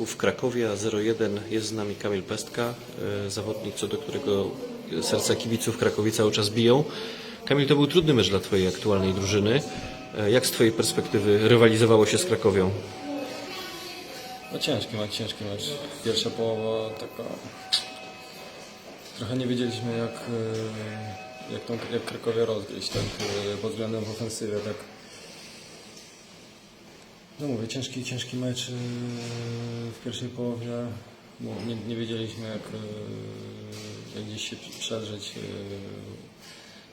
W Krakowie 01 jest z nami Kamil Pestka, e, zawodnik, co do którego serca kibiców w Krakowie cały czas biją. Kamil, to był trudny mecz dla Twojej aktualnej drużyny. E, Jak z Twojej perspektywy rywalizowało się z Krakowią? No ciężki mecz, ciężki mecz. Pierwsza połowa taka... Trochę nie wiedzieliśmy jak, e, jak, tą, jak Krakowie rozgryźć, tak pod względem ofensywy, tak. No mówię, ciężki, ciężki mecz e, w pierwszej połowie. No, nie, nie wiedzieliśmy jak, e, jak gdzieś się przedrzeć e,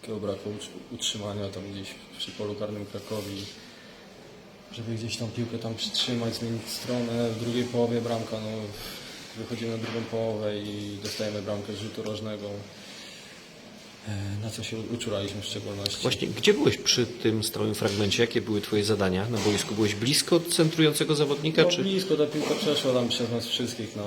takiego braku utr- utrzymania tam gdzieś przy polu karnym Krakowi żeby gdzieś tą piłkę tam przytrzymać, zmienić stronę. W drugiej połowie bramka, no wychodzimy na drugą połowę i dostajemy bramkę z rzutu rożnego. E, Na co się uczulaliśmy w szczególności. Właśnie, gdzie byłeś przy tym stałym fragmencie? Jakie były Twoje zadania na boisku? Byłeś blisko centrującego zawodnika, No, czy... blisko ta piłka przeszła tam przez nas wszystkich, no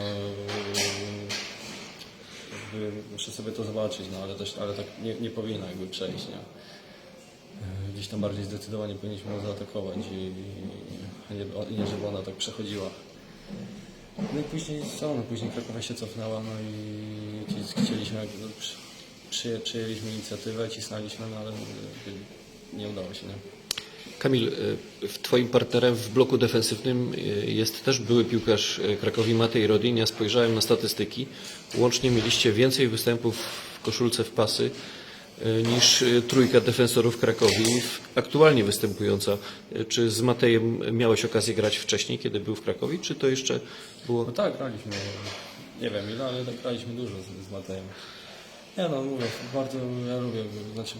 jakby muszę sobie to zobaczyć, no ale też, ale tak nie, nie powinna jakby przejść, nie? E, Gdzieś tam bardziej zdecydowanie powinniśmy ją zaatakować i, i, nie, nie żeby ona tak przechodziła. No i później co, no później Krakowa się cofnęła, no i ci- chcieliśmy, jakby, przy, przyję, przyjęliśmy inicjatywę, cisnęliśmy, no ale nie udało się, nie? Kamil, w Twoim partnerem w bloku defensywnym e, jest też były piłkarz e, Krakowi Matej Rodin. Ja spojrzałem na statystyki. Łącznie mieliście więcej występów w koszulce w pasy niż trójka defensorów Krakowi aktualnie występująca. Czy z Matejem miałeś okazję grać wcześniej, kiedy był w Krakowie, czy to jeszcze było... No tak, graliśmy. Nie wiem ile, ale tak graliśmy dużo z, z Matejem. Nie no, mówię, bardzo ja lubię, znaczy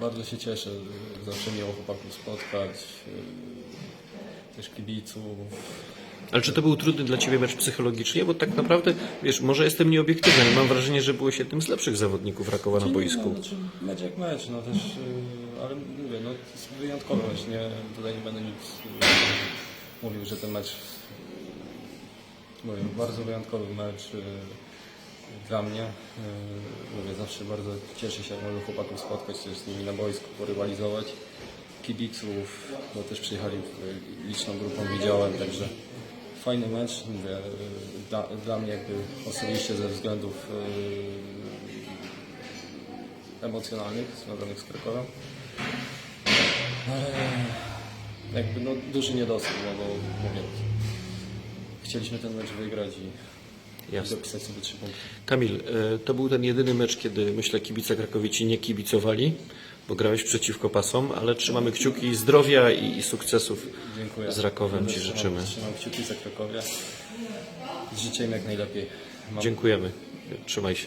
bardzo się cieszę, zawsze miło chłopaków spotkać, yy, też kibiców. Ale czy to był trudny dla Ciebie mecz psychologicznie? Bo tak naprawdę, wiesz, może jestem nieobiektywny, ale mam wrażenie, że byłeś jednym z lepszych zawodników Rakowa na boisku. No, znaczy mecz jak mecz, no też, yy, ale mówię, no mecz, nie, tutaj nie będę nic yy, mówił, że ten mecz, yy, mówię, bardzo wyjątkowy mecz yy, dla mnie. Yy, mówię, zawsze bardzo cieszę się, jak mogę chłopaków spotkać, też z nimi na boisku, porywalizować. Kibiców, bo też przyjechali liczną grupą, widziałem, także fajny mecz, mówię, yy, dla, dla mnie jakby osobiście ze względów yy, emocjonalnych związanych z Krakowem. Jakby no, duży niedosyt, no bo mówię, chcieliśmy ten mecz wygrać i Jasne. dopisać sobie trzy punkty. Kamil, e, to był ten jedyny mecz, kiedy myślę kibice Krakowi Ci nie kibicowali, bo grałeś przeciwko pasom, ale trzymamy kciuki zdrowia i, i sukcesów Dziękuję. z Rakowem Ci życzymy. Trzymam kciuki za Krakowia. Życzę im jak najlepiej. Mam Dziękujemy. Trzymaj się.